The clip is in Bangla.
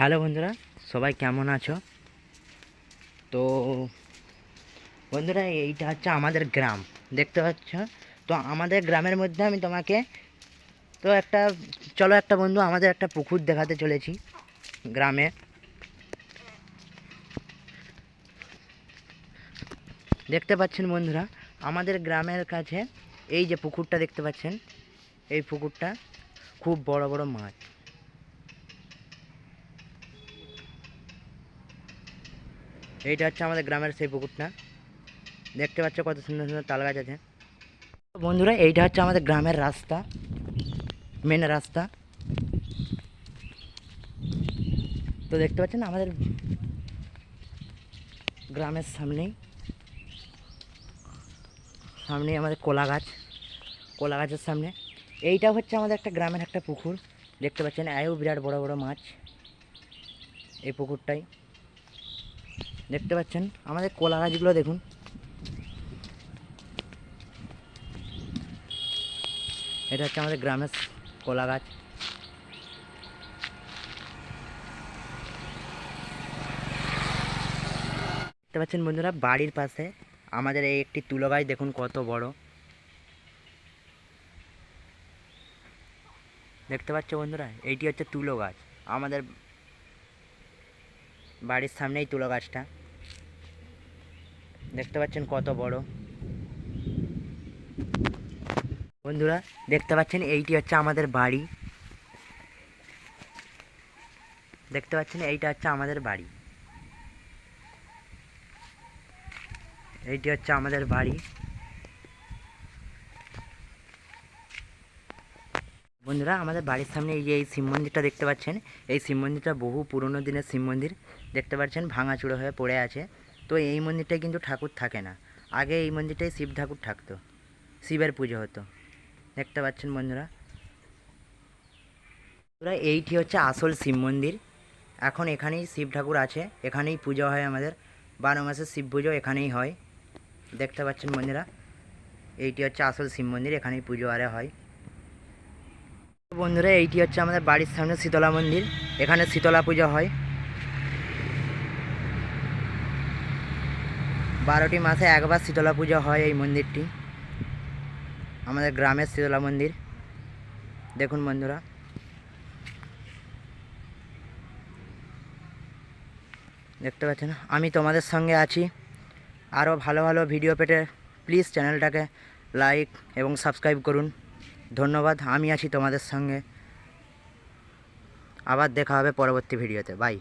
হ্যালো বন্ধুরা, সবাই কেমন আছো? তো বন্ধুরা, এইটা হচ্ছে আমাদের গ্রাম, দেখতে পাচ্ছ? তো আমাদের গ্রামের মধ্যে আমি তোমাকে, তো একটা, চলো একটা বন্ধু, আমাদের একটা পুকুর দেখাতে চলেছি গ্রামে। দেখতে পাচ্ছেন বন্ধুরা, আমাদের গ্রামের কাছে এই যে পুকুরটা দেখতে পাচ্ছেন, এই পুকুরটা খুব বড় বড় মাছ। এইটা হচ্ছে আমাদের গ্রামের সেই পুকুরটা। দেখতে পাচ্ছ কত সুন্দর সুন্দর তাল গাছ আছে। বন্ধুরা, এইটা হচ্ছে আমাদের গ্রামের রাস্তা মেন রাস্তা। তো দেখতে পাচ্ছেন আমাদের গ্রামের সামনেই সামনেই আমাদের কোলা গাছ, কোলা গাছের সামনে। এইটা হচ্ছে আমাদের একটা গ্রামের একটা পুকুর। দেখতে পাচ্ছেন, এও বিরাট বড় বড় মাছ। এই পুকুরটাই। দেখতে পাচ্ছেন? আমাদের কলা গাছগুলো দেখুন। এটা হচ্ছে আমাদের গ্রামের কলা গাছ। দেখতে পাচ্ছেন বন্ধুরা, বাড়ির পাশে আমাদের এই একটি তুলো গাছ, দেখুন কত বড়। দেখতে পাচ্ছ বন্ধুরা, এইটি হচ্ছে তুলো গাছ। আমাদের বাড়ির সামনেই তুলো গাছটা। দেখতে পাচ্ছেন কত বড়। বন্ধুরা, দেখতে পাচ্ছেন এইটি হচ্ছে আমাদের বাড়ি। দেখতে পাচ্ছেন এইটা হচ্ছে আমাদের বাড়ি। এইটি হচ্ছে আমাদের বাড়ি। বন্ধুরা, আমাদের বাড়ির সামনে এই যে এই শিব মন্দিরটা দেখতে পাচ্ছেন, এই শিব মন্দিরটা বহু পুরনো দিনের শিব মন্দির। দেখতে পাচ্ছেন, ভাঙাচুরো হয়ে পড়ে আছে। তো এই মন্দিরটায় কিন্তু ঠাকুর থাকে না। আগে এই মন্দিরটায় শিব ঠাকুর থাকতো। শিবের পুজো হতো। দেখতে পাচ্ছেন বন্ধুরা। বন্ধুরা, এইটি হচ্ছে আসল শিব মন্দির। এখন এখানেই শিব ঠাকুর আছে। এখানেই পুজো হয় আমাদের। বারো মাসের শিব পুজো এখানেই হয়। দেখতে পাচ্ছেন বন্ধুরা। এইটি হচ্ছে আসল শিব মন্দির। এখানেই পুজো আরে হয়। বন্ধুরা, এইটি হচ্ছে আমাদের বাড়ির সামনে শীতলা মন্দির। এখানে শীতলা পুজো হয়। বারোটি মাসে একবার শীতলা পুজো হয় এই মন্দিরটি। আমাদের গ্রামের শীতলা মন্দির। দেখুন বন্ধুরা। দেখতে পাচ্ছেন? আমি তোমাদের সঙ্গে আছি। আরও ভালো ভালো ভিডিও পেতে প্লিজ চ্যানেলটাকে লাইক এবং সাবস্ক্রাইব করুন। ধন্যবাদ। আমি আছি তোমাদের সঙ্গে। আবার দেখা হবে পরবর্তী ভিডিওতে। বাই।